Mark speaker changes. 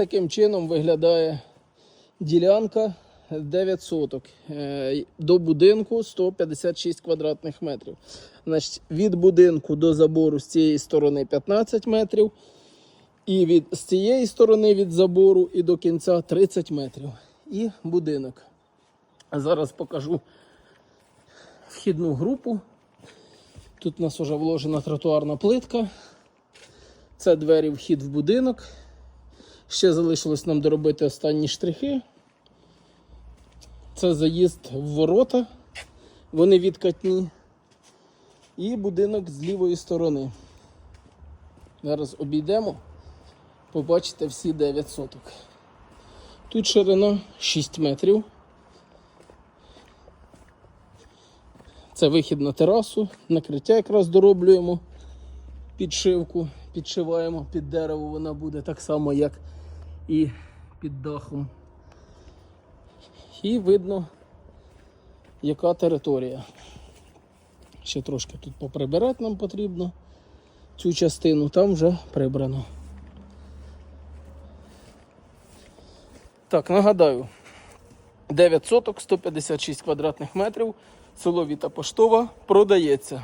Speaker 1: таким чином виглядає ділянка 9 соток. Е, До будинку 156 квадратних метрів. Значить, від будинку до забору з цієї сторони 15 метрів. І від, з цієї сторони від забору і до кінця 30 метрів. І будинок. Зараз покажу вхідну групу. Тут у нас вже вложена тротуарна плитка. Це двері вхід в будинок. Ще залишилось нам доробити останні штрихи. Це заїзд в ворота. Вони відкатні. І будинок з лівої сторони. Зараз обійдемо. Побачите всі 9 соток. Тут ширина 6 метрів. Це вихід на терасу, накриття якраз дороблюємо, підшивку, підшиваємо під дерево, вона буде так само, як і під дахом. І видно, яка територія. Ще трошки тут поприбирати нам потрібно цю частину, там вже прибрано. Так, нагадаю, 9 соток, 156 квадратних метрів, село Віта Поштова продається.